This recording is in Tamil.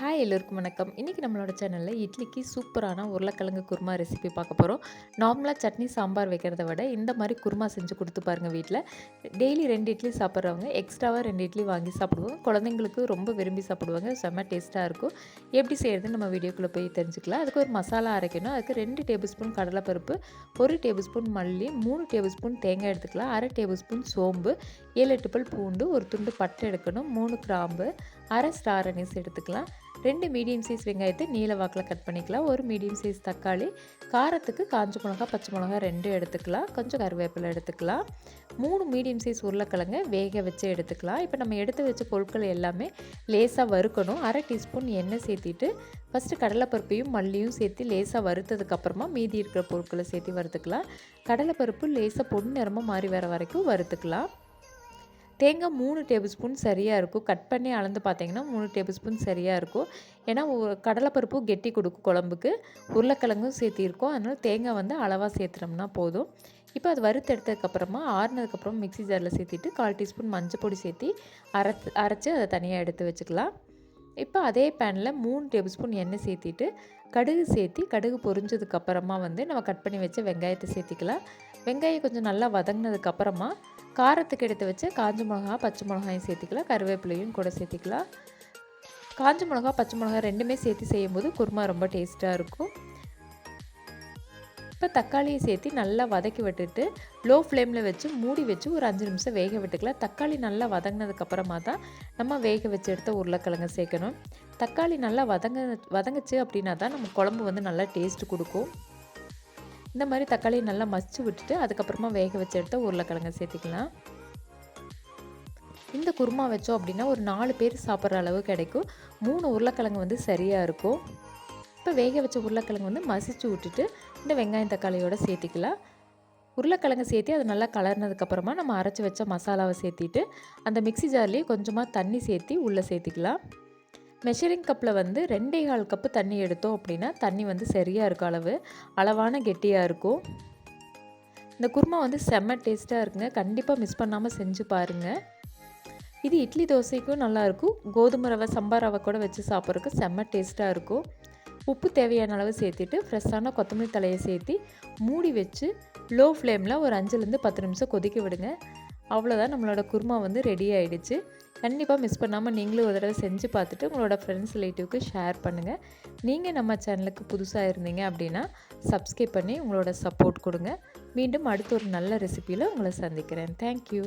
ஹாய் எல்லோருக்கும் வணக்கம். இன்றைக்கி நம்மளோட சேனலில் இட்லிக்கு சூப்பரான உருளைக்கிழங்கு குருமா ரெசிபி பார்க்க போகிறோம் நார்மலாக சட்னி சாம்பார் வைக்கிறத விட இந்த மாதிரி குருமா செஞ்சு கொடுத்து பாருங்கள் வீட்டில் டெய்லி ரெண்டு இட்லி சாப்பிட்றவங்க எக்ஸ்ட்ராவாக ரெண்டு இட்லி வாங்கி சாப்பிடுவோம் குழந்தைங்களுக்கு ரொம்ப விரும்பி சாப்பிடுவாங்க. செம்ம டேஸ்ட்டாக இருக்கும். எப்படி செய்கிறது நம்ம வீடியோக்குள்ளே போய் தெரிஞ்சுக்கலாம். அதுக்கு ஒரு மசாலா அரைக்கணும். அதுக்கு ரெண்டு டேபிள் ஸ்பூன் கடலைப்பருப்பு ஒரு டேபிள் ஸ்பூன் மல்லி மூணு டேபிள் ஸ்பூன் தேங்காய் எடுத்துக்கலாம். அரை டேபிள் ஸ்பூன் சோம்பு ஏழு எட்டு பல் பூண்டு ஒரு துண்டு பட்டை எடுக்கணும். மூணு கிராம்பு அரை ஸ்டார் அனீஸ் எடுத்துக்கலாம். ரெண்டு மீடியம் சைஸ் வெங்காயத்தை நீல வாக்கில் கட் பண்ணிக்கலாம். ஒரு மீடியம் சைஸ் தக்காளி காரத்துக்கு காஞ்ச மிளகா பச்சை மிளகா ரெண்டும் எடுத்துக்கலாம். கொஞ்சம் கருவேப்பிலை எடுத்துக்கலாம். மூணு மீடியம் சைஸ் உருளைக்கிழங்க வேக வச்சு எடுத்துக்கலாம். இப்போ நம்ம எடுத்து வச்ச பொருட்கள் எல்லாமே லேசாக வறுக்கணும். அரை டீஸ்பூன் எண்ணெய் சேர்த்திட்டு ஃபஸ்ட்டு கடலைப்பருப்பையும் மல்லியும் சேர்த்து லேசாக வறுத்ததுக்கப்புறமா மீதி இருக்கிற பொருட்களை சேர்த்து வறுத்துக்கலாம். கடலைப்பருப்பு லேசாக பொன் நிறமாக மாறி வர வரைக்கும் வறுத்துக்கலாம். தேங்காய் மூணு டேபிள் ஸ்பூன் சரியாக இருக்கும். கட் பண்ணி அளந்து பார்த்தீங்கன்னா மூணு டேபிள் ஸ்பூன் சரியாக இருக்கும். ஏன்னா கடலைப்பருப்பும் கெட்டி கொடுக்கும் குழம்புக்கு. உருளைக்கிழங்கும் சேர்த்திருக்கோம் அதனால் தேங்காய் வந்து அளவாக சேர்த்துனோம்னா போதும். இப்போ அது வறுத்து எடுத்ததுக்கப்புறமா ஆறுனதுக்கப்புறம் மிக்சி ஜாரில் சேர்த்திட்டு கால் டீஸ்பூன் மஞ்சள் பொடி சேர்த்தி அரைத்து அரைச்சி அதை தனியாக எடுத்து வச்சுக்கலாம். இப்போ அதே பேனில் மூணு டேபிள் ஸ்பூன் எண்ணெய் சேர்த்திட்டு கடுகு சேர்த்தி கடுகு பொரிஞ்சதுக்கப்புறமா வந்து நம்ம கட் பண்ணி வச்ச வெங்காயத்தை சேர்த்திக்கலாம். வெங்காயம் கொஞ்சம் நல்லா வதங்கினதுக்கப்புறமா காரத்துக்கு எடுத்து வச்சு காஞ்ச மிளகா பச்சை மிளகாயும் சேர்த்திக்கலாம். கருவேப்பிலையும் கூட சேர்த்திக்கலாம். காஞ்ச மிளகா பச்சை மிளகா ரெண்டுமே சேர்த்து செய்யும்போது குருமா ரொம்ப டேஸ்ட்டாக இருக்கும். இப்போ தக்காளியை சேர்த்து நல்லா வதக்கி விட்டுட்டு லோ ஃப்ளேமில் வச்சு மூடி வச்சு ஒரு அஞ்சு நிமிஷம் வேக விட்டுக்கலாம். தக்காளி நல்லா வதங்கினதுக்கப்புறமா தான் நம்ம வேக வச்சு எடுத்த உருளைக்கிழங்கு சேர்க்கணும். தக்காளி நல்லா வதங்க வதங்குச்சு அப்படின்னா தான் நம்ம குழம்பு வந்து நல்லா டேஸ்ட் கொடுக்கும். இந்த மாதிரி தக்காளியை நல்லா மசிச்சு விட்டுட்டு அதுக்கப்புறமா வேக வச்சு எடுத்த உருளைக்கிழங்கு சேர்த்திக்கலாம். இந்த குருமா வச்சோம் அப்படின்னா ஒரு நாலு பேர் சாப்பிட்ற அளவு கிடைக்கும். மூணு உருளைக்கிழங்கு வந்து சரியாக இருக்கும். இப்போ வேக வச்ச உருளைக்கிழங்கு வந்து மசிச்சு விட்டுட்டு இந்த வெங்காயம் தக்காளியோடு சேர்த்திக்கலாம். உருளைக்கிழங்கு சேர்த்து அது நல்லா கலர்னதுக்கப்புறமா நம்ம அரைச்சி வச்ச மசாலாவை சேர்த்திட்டு அந்த மிக்சி ஜார்லேயே கொஞ்சமாக தண்ணி சேர்த்தி உள்ளே சேர்த்திக்கலாம். மெஷரிங் கப்பில் வந்து ரெண்டே கால் கப்பு தண்ணி எடுத்தோம் அப்படின்னா தண்ணி வந்து சரியாக இருக்கும் அளவு அளவான கெட்டியாக இருக்கும். இந்த குருமா வந்து செம்ம டேஸ்ட்டாக இருக்குங்க. கண்டிப்பாக மிஸ் பண்ணாமல் செஞ்சு பாருங்கள் இது இட்லி தோசைக்கும் நல்லாயிருக்கும் கோதுமை ரவை சம்பா ரவை கூட வச்சு சாப்பிட்றதுக்கு செம்ம டேஸ்ட்டாக இருக்கும். உப்பு தேவையான அளவு சேர்த்துட்டு ஃப்ரெஷ்ஷான கொத்தமல்லி தலையை சேர்த்து மூடி வச்சு லோ ஃப்ளேமில் ஒரு அஞ்சுலேருந்து பத்து நிமிஷம் கொதிக்க விடுங்க. அவ்வளோதான் நம்மளோட குருமா வந்து ரெடி ஆகிடுச்சு கண்டிப்பாக மிஸ் பண்ணாமல் நீங்களும் ஒரு தடவை செஞ்சு பார்த்துட்டு உங்களோட ஃப்ரெண்ட்ஸ் ரிலேட்டிவ்க்கு ஷேர் பண்ணுங்கள் நீங்கள் நம்ம சேனலுக்கு புதுசாக இருந்தீங்க அப்படின்னா சப்ஸ்கிரைப் பண்ணி உங்களோட சப்போர்ட் கொடுங்க. மீண்டும் அடுத்த ஒரு நல்ல ரெசிப்பியில் உங்களை சந்திக்கிறேன். தேங்க்யூ